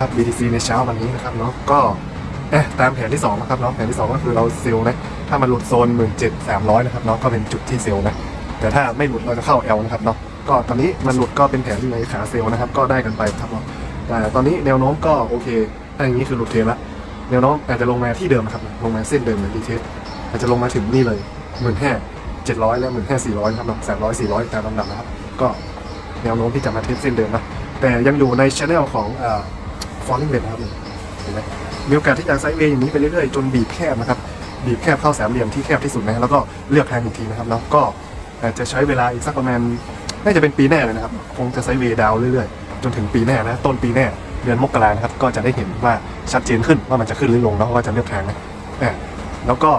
ครับ BTC ในเช้าวันนี้นะครับเนาะก็เอ๊ะตามแผนที่2นะครับเนาะแผนที่ 2 ก็คือเราเซลล์นะถ้ามันหลุดโซน 17,300นะครับเนาะก็เป็นจุดที่เซลล์นะแต่ถ้าไม่หลุดเราจะเข้า L นะครับเนาะก็ตอนนี้มันหลุดก็เป็นแผนในขาเซลล์นะครับก็ได้กันไปครับเนาะแต่ตอนนี้แนวโน้มก็โอเคถ้าอย่างนี้คือหลุดเทรนละแนวโน้มอาจจะลงมาที่เดิมครับลงมาเส้นเดิมเหมือนดีเทสอาจจะลงมาถึงนี่เลยหมื่นห้าเจ็ดร้อยและหมื่นห้าสี่ร้อยครับเนาะสามร้อยสี่ร้อยตามลำดับนะครับก็แนวโน้มที่จะมาเทสเส้นเดิมนะแต่ยังอยู่ในช anel ของ อ่า falling wedge นะครับเห็นไหมมีโอกาสที่จะไซด์เวย์อย่างนี้ไปเรื่อยๆจนบีบแคบนะครับบีบแคบเข้าแสามเหลี่ยมที่แคบที่สุดนะแล้วก็เลือกทงอีกทีนะครับแล้วก็อาจจะใช้เวลาอีกสักประมาณน่าจะเป็นปีหน้าเลยนะครับ คงจะไซด์เวย์ดาวเรื่อยๆ จนถึงปีหน้านะต้นปีหน้าเดือนมกราครับก็จะได้เห็นว่าชัดเจนขึ้นว่ามันจะขึ้นหรือลงแล้วว่าจะเลือกทางนะแล้วก็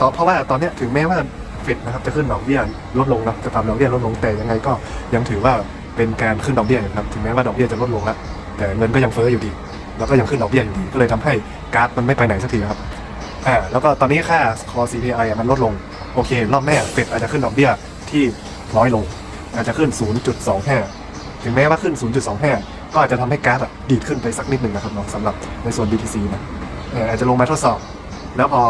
ต่อเพราะว่าตอนนี้ถึงแม้ว่าเฟดนะครับจะขึ้นดอกเบี้ยลดลงนะจะปรับดอกเบี้ยลดลงแต่ยังไงก็ยังถือว่าเป็นการขึ้นดอกเบี้ยอยู่ครับถึงแม้ว่าดอกเบี้ยจะลดลงแล้ว แต่เงินก็ยังเฟ้ออยู่ดี แล้วก็ยังขึ้นดอกเบี้ยอยู่ดี ก็เลยทำให้กราฟมันไม่ไปไหนสักทีครับอ่าแล้วก็ตอนนี้ค่า core CPI มันลดลง โอเค รอบหน้าเฟดอาจจะขึ้นดอกเบี้ยที่น้อยลง อาจจะขึ้น 0.25 ถึงแม้ว่าขึ้น 0.25 ก็อาจจะทำให้กาฟอะดีดขึ้นไปสักนิดหนึ่งนะครับเนาะสำหรับในส่วน BTC นะอ่ออาจจะลงมาทดสอบ แล้วพอ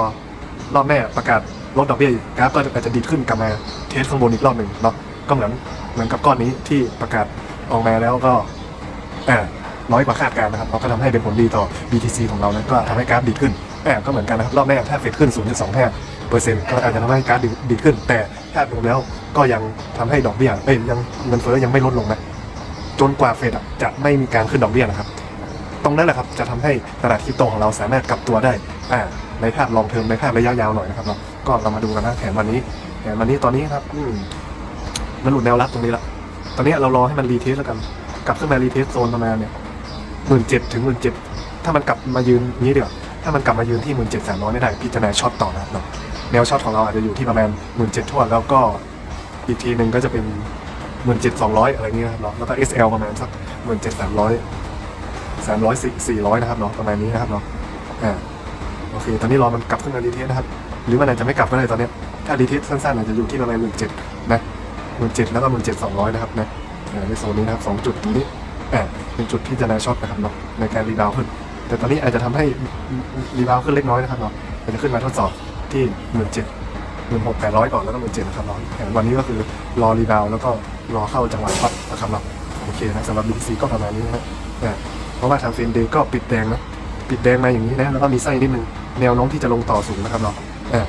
รอบหน้าประกาศลดดอกเบี้ยกกราฟก็อาจจะดีดขึ้นกลับมาเทสข้างบนอีกรอบหนึ่งเนาะก็เหมือนเหมือนกับก้อนนี้ที่ประกาศออกมาแล้วก็อ่า น้อยกว่าคาดการณ์นะครับเราก็ทำให้เป็นผลดีต่อ BTC ของเรานะก็ทำให้กราฟดีดขึ้นแอ่าก็เหมือนกันนะครับรอบแรกถ้าเฟดขึ้น 0.25เปอร์เซ็นต์ก็อาจจะทำให้กราฟดีดีขึ้น แต่ถ้ารวมแล้วก็ยังทำให้ดอกเบี้ยเอ้ยยังเงินเฟ้อยังไม่ลดลงนะจนกว่าเฟดจะไม่มีการขึ้นดอกเบี้ยนะครับตรงนั้นแหละครับจะทำให้ตลาดคริปโตของเราสามารถกลับตัวได้อ่าในภาพลองเทอมในภาพระยะยาวหน่อยนะครับเนาก็เรามาดูกันนะแผนวันนี้แผนวันนี้ตอนนี้ครับอืมมันหลุดแนวรับตรงนี้ละตอนนี้เรารอให้มันรีเทสแล้วกัน กลับขึ้นมารีเทสโซนประมาณเนี่ย หมื่นเจ็ดถึงหมื่นเจ็ดถ้ามันกลับมายืนนี้เดี๋ยวถ้ามันกลับมายืนที่หมื่นเจ็ดสามร้อยไม่ได้พิจารณาช็อตต่อนะครับเนาะแนวช็อตของเราอาจจะอยู่ที่ประมาณหมื่นเจ็ดทั่วแล้วก็อีกทีหนึ่งก็จะเป็นหมื่นเจ็ดสองร้อยอะไรเงี้ยเนาะแล้วก็ SL ประมาณสักหมื่นเจ็ดสามร้อยสามร้อยสี่สี่ร้อยนะครับเนาะประมาณนี้นะครับเนาะอ่าโอเคตอนนี้รอมันกลับขึ้นมารีเทสนะครับ หรือมันอาจจะไม่กลับก็ได้ตอนเนี้ยถ้ารีเทสสั้นๆอาจจะอยู่ที่ประมาณหมื่นเจ็ดนะหมื่นเจ็ดแล้วก็หมื่นเจ็ดสองร้อยนะครับนะอ่าในโซนนี้นะครับสองจุดตรงนี้ อ่าเป็นจุดที่จะนาช็อตนะครับเนาะในการรีบาวขึ้น แต่ตอนนี้อาจจะทำให้รีบาวขึ้นเล็กน้อยนะครับเนาะอาจจะขึ้นมาทดสอบที่หมื่นเจ็ดหมื่นหกแปดร้อยก่อนแล้วก็หมื่นเจ็ดนะครับเนาะแผนวันนี้ก็คือรอรีบาวแล้วก็รอเข้าจังหวะช็อตนะครับเนาะโอเคนะสำหรับ BTC ก็ประมาณนี้นะอ่าเพราะว่าทางเฟรนเดย์ก็ปิดแดงนะปิดแดงมาอย่างนี้นะแล้วก็มีไส้นิดนึงแนวน้มที่จะลงต่อสูงนะครับเนาะอ่า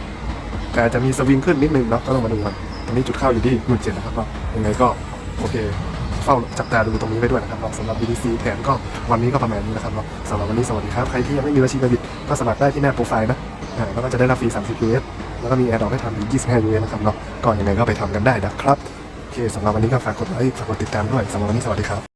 แต่อาจจะมีสวิงขึ้นนิดนึงเนาะก็ต้องมาดูกันตอนนี้จุดเข้าอยู่ที่หมื่นเจ็ดนะครับเนาะยังไงก็โอเค เฝ้าจับตาดูตรงนี้ไว้ด้วยนะครับสำหรับ BTC แผนก็วันนี้ก็ประมาณนี้นะครับเนาะสำหรับวันนี้สวัสดีครับ ใครที่ยังไม่มีบัญชีเดบิตก็สมัครได้ที่หน้าโปรไฟล์นะแล้วก็จะได้รับฟรี 30 US แล้วก็มีแอร์ดอกให้ทำถึง25 US นะครับเนาะก็ยังไงก็ไปทำกันได้นะครับโอเคสำหรับวันนี้ก็ฝากกดไลค์ฝากกดติดตามด้วยสำหรับวันนี้สวัสดีครับ